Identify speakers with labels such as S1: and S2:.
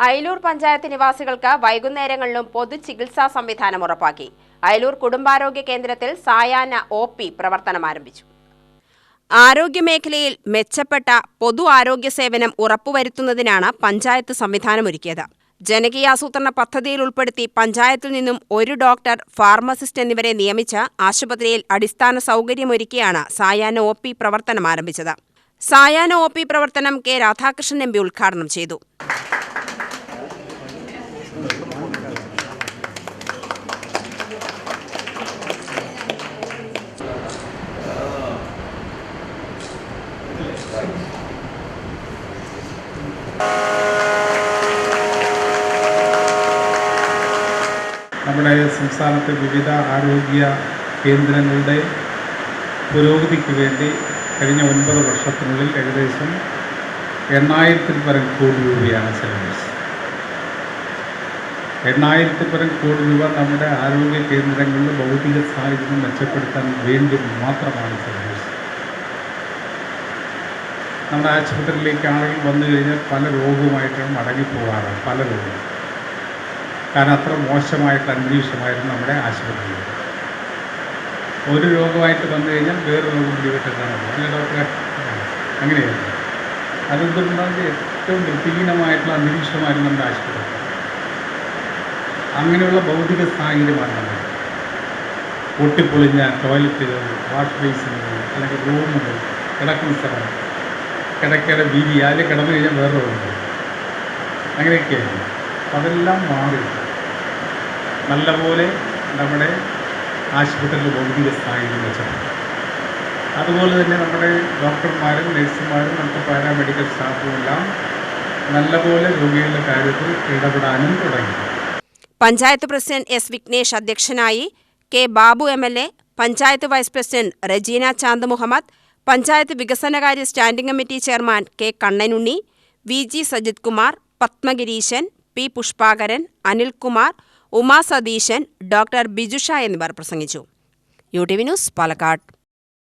S1: അയലൂർ പഞ്ചായത്ത് നിവാസികൾക്ക് വൈകുന്നേരങ്ങളിലും പൊതു ചികിത്സാ സംവിധാനം ഉറപ്പാക്കി. അയലൂർ കുടുംബാരോഗ്യ കേന്ദ്രത്തിൽ സായാഹ്ന ഒ പി പ്രവർത്തനം ആരംഭിച്ചു. ആരോഗ്യമേഖലയിൽ മെച്ചപ്പെട്ട പൊതു ആരോഗ്യ സേവനം ഉറപ്പുവരുത്തുന്നതിനാണ് പഞ്ചായത്ത് സംവിധാനമൊരുക്കിയത്. ജനകീയാസൂത്രണ പദ്ധതിയിൽ ഉൾപ്പെടുത്തി പഞ്ചായത്തിൽ നിന്നും ഒരു ഡോക്ടർ ഫാർമസിസ്റ്റ് എന്നിവരെ നിയമിച്ച് ആശുപത്രിയിൽ അടിസ്ഥാന സൗകര്യമൊരുക്കിയാണ് സായാഹ്ന ഒ പി പ്രവർത്തനം ആരംഭിച്ചത്. സായാഹ്ന ഒ പി പ്രവർത്തനം കെ രാധാകൃഷ്ണൻ എം പി ഉദ്ഘാടനം ചെയ്തു.
S2: നമ്മുടെ സംസ്ഥാനത്തെ വിവിധ ആരോഗ്യ കേന്ദ്രങ്ങളുടെ പുരോഗതിക്ക് വേണ്ടി കഴിഞ്ഞ ഒൻപത് വർഷത്തിനുള്ളിൽ ഏകദേശം എണ്ണായിരത്തിൽ പരം കോടി രൂപയാണ് ചെലവഴിച്ചത് എണ്ണായിരത്തിൽ പരം കോടി രൂപ നമ്മുടെ ആരോഗ്യ കേന്ദ്രങ്ങളിൽ ഭൗതിക സാഹചര്യം മെച്ചപ്പെടുത്താൻ വേണ്ടി മാത്രമാണ് ചെലവഴിച്ചത് നമ്മുടെ ആശുപത്രിയിലേക്ക് ആളുകൾ വന്നു കഴിഞ്ഞാൽ പല രോഗവുമായിട്ടാണ് മടങ്ങിപ്പോകാറ് പല രോഗവും കാരണം അത്ര മോശമായിട്ട് അന്തരീക്ഷമായിരുന്നു നമ്മുടെ ആശുപത്രിയിൽ. ഒരു രോഗമായിട്ട് വന്നു കഴിഞ്ഞാൽ വേറെ രോഗം പിടിപെട്ടിട്ടാണ് അല്ലേ ഡോക്ടറെ അങ്ങനെയായിരുന്നു. അതെന്തുകൊണ്ടാണ് ഏറ്റവും വൃത്തിഹീനമായിട്ടുള്ള അന്തരീക്ഷമായിരുന്നു നമ്മുടെ ആശുപത്രി. അങ്ങനെയുള്ള ഭൗതിക സാഹചര്യമാണ് നമ്മൾ പൊട്ടിപ്പൊളിഞ്ഞ ടോയ്ലറ്റുകൾ വാഷ് ബേസിനുകൾ അല്ലെങ്കിൽ റൂമുകൾ കിടക്കുന്ന സ്ഥലം. കിടക്കയുടെ വീതി അതിൽ കിടന്നു കഴിഞ്ഞാൽ വേറെ രോഗമുണ്ട് അങ്ങനെയൊക്കെയായിരുന്നു. അതെല്ലാം മാറി. നല്ലപോലെ നമ്മുടെ ആശുപത്രിയിലെ ഭൗതിക സാഹചര്യം മെച്ചപ്പെട്ടു അതുപോലെ തന്നെ നമ്മുടെ ഡോക്ടർമാരും നഴ്സുമാരും നമുക്ക് പാരാമെഡിക്കൽ സ്റ്റാഫും എല്ലാം നല്ലപോലെ രോഗികളുടെ കാര്യത്തിൽ ഇടപെടാനും തുടങ്ങി.
S1: പഞ്ചായത്ത് പ്രസിഡന്റ് എസ് വിഘ്നേഷ് അധ്യക്ഷനായി K Babu M L A panchayat vice president Rajina Chand Muhammad panchayat വികസനകാര്യ standing committee chairman K Kannanunni V G Sajith Kumar Padmagireeshan P Pushpakaran Anilkumar Uma Satheeshan doctor Bijusha എന്നിവർ പ്രസംഗിച്ചു. U T V news Palakkad.